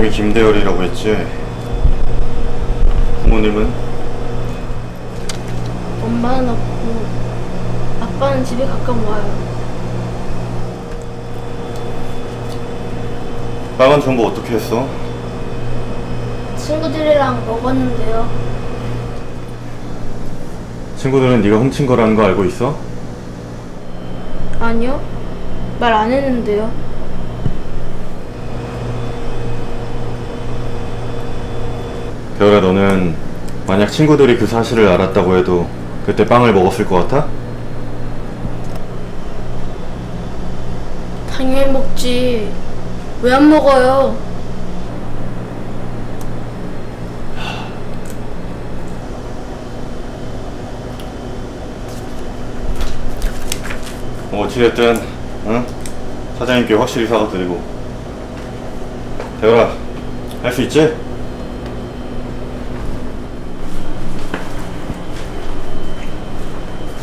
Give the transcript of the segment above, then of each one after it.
이름이 김대열이라고 했지. 부모님은 엄마는 없고 아빠는 집에 가끔 와요. 빵은 전부 어떻게 했어? 친구들이랑 먹었는데요. 친구들은 네가 훔친 거라는 거 알고 있어? 아니요. 말 안 했는데요. 대열아 너는 만약 친구들이 그 사실을 알았다고 해도 그때 빵을 먹었을 것 같아? 당연히 먹지. 왜 안 먹어요? 뭐 어찌됐든 응? 사장님께 확실히 사과드리고 대열아 할수 있지?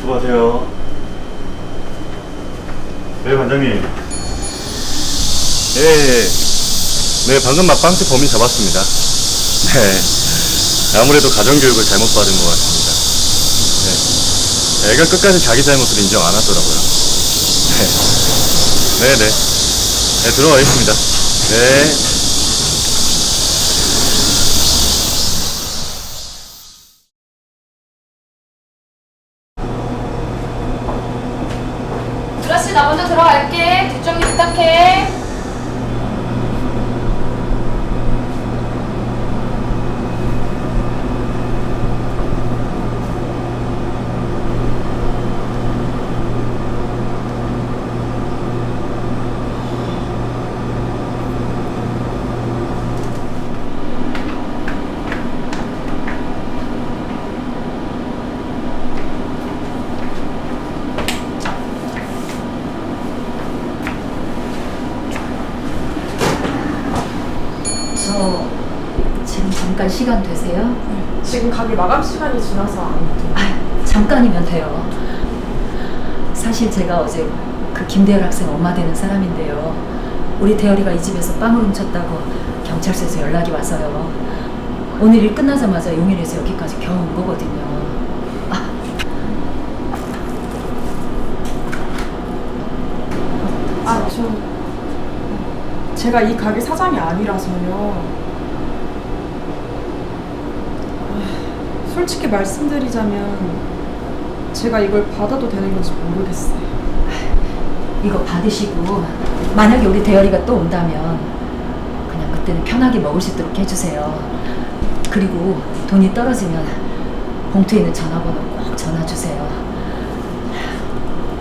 수고하세요 네 반장님 예, 예. 네 방금 막 빵집 범인 잡았습니다 네 아무래도 가정교육을 잘못 받은 것 같습니다 네. 애가 끝까지 자기 잘못을 인정 안 하더라고요 네. 네네. 네, 들어가겠습니다. 네. 유라 씨 나 먼저 들어갈게. 뒷정리 부탁해 저 지금 잠깐 시간 되세요? 지금 가게 마감 시간이 지나서 안 돼. 아, 잠깐이면 돼요. 사실 제가 어제 그 김대열 학생 엄마 되는 사람인데요. 우리 대열이가 이 집에서 빵을 훔쳤다고 경찰서에서 연락이 와서요. 오늘 일 끝나자마자 용인에서 여기까지 겨우 온 거거든요. 아, 아, 저 제가 이 가게 사장이 아니라서요. 아, 솔직히 말씀드리자면 제가 이걸 받아도 되는 건지 모르겠어요. 이거 받으시고 만약에 우리 대열이가 또 온다면 그냥 그때는 편하게 먹을 수 있도록 해주세요. 그리고 돈이 떨어지면 봉투에 있는 전화번호 꼭 전화 주세요.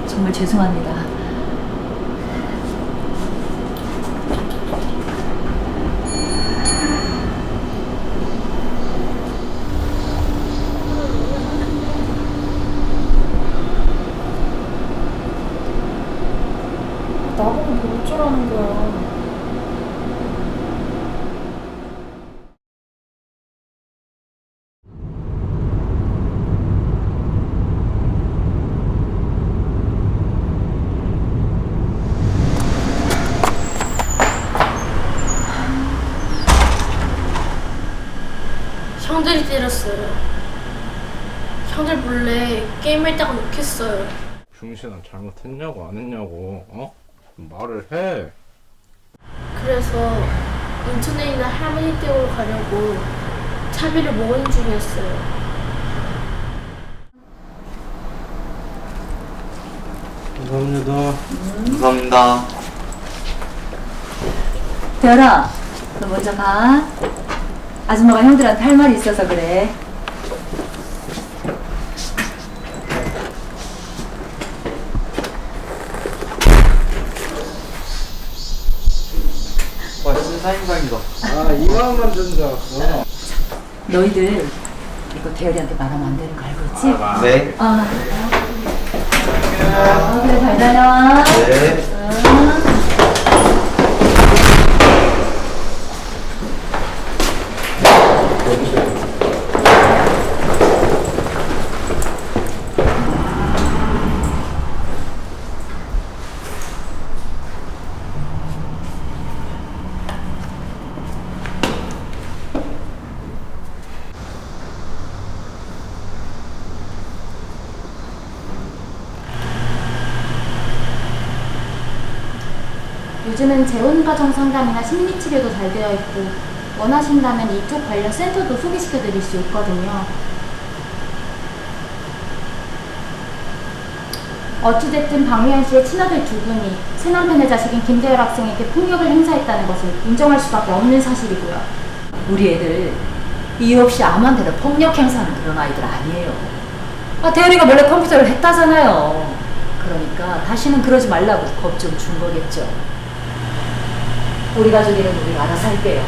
정말 죄송합니다. 나보고 뭐 어쩌라는 거야. 형들이 때렸어요. 형들 몰래 게임했다가 욕했어요. 중신아 잘못했냐고 안 했냐고 어? 말을 해 그래서 인천에 있는 할머니 댁으로 가려고 차비를 모으는 중이었어요. 감사합니다 감사합니다. 대열아, 너 먼저 가. 아줌마가 형들한테 할 말이 있어서 그래. 사인방이다. 아 이만만 준줄 알았어 너희들 이거 대열이한테 말하면 안 되는 거 알고 있지? 네. 아. 어, 그래, 잘 다녀. 네. 요즘은 재혼가정 상담이나 심리치료도 잘 되어 있고 원하신다면 이쪽 관련 센터도 소개시켜 드릴 수 있거든요. 어찌됐든 박미연 씨의 친아들 두 분이 친남편의 자식인 김대열 학생에게 폭력을 행사했다는 것을 인정할 수밖에 없는 사실이고요. 우리 애들 이유 없이 아무한 테나 폭력 행사하는 그런 아이들 아니에요. 아, 대열이가 몰래 컴퓨터를 했다잖아요. 그러니까 다시는 그러지 말라고 겁 좀 준 거겠죠. 우리 가족이는 우리 알아서 할게요.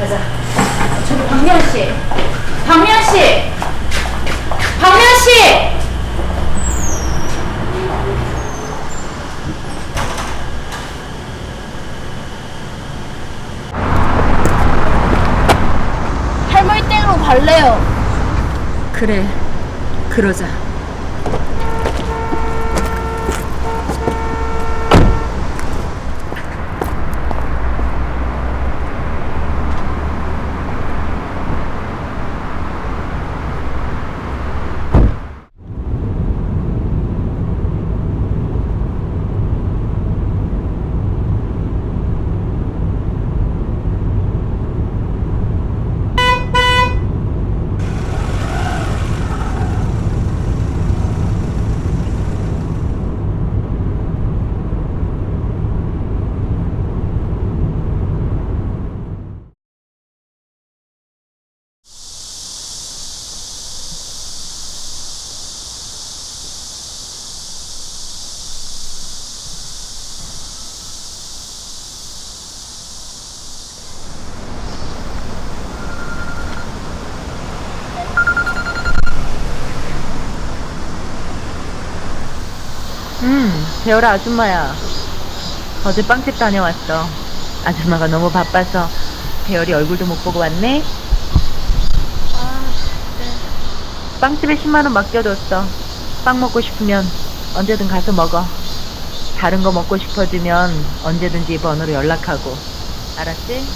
가자. 저기 박미연 씨, 박미연 씨, 박미연 씨. 할머니 댁으로 갈래요. 그래, 그러자. 응, 배열아 아줌마야. 어제 빵집 다녀왔어. 아줌마가 너무 바빠서 배열이 얼굴도 못 보고 왔네. 빵집에 10만 원 맡겨뒀어. 빵 먹고 싶으면 언제든 가서 먹어. 다른 거 먹고 싶어지면 언제든지 이 번호로 연락하고. 알았지?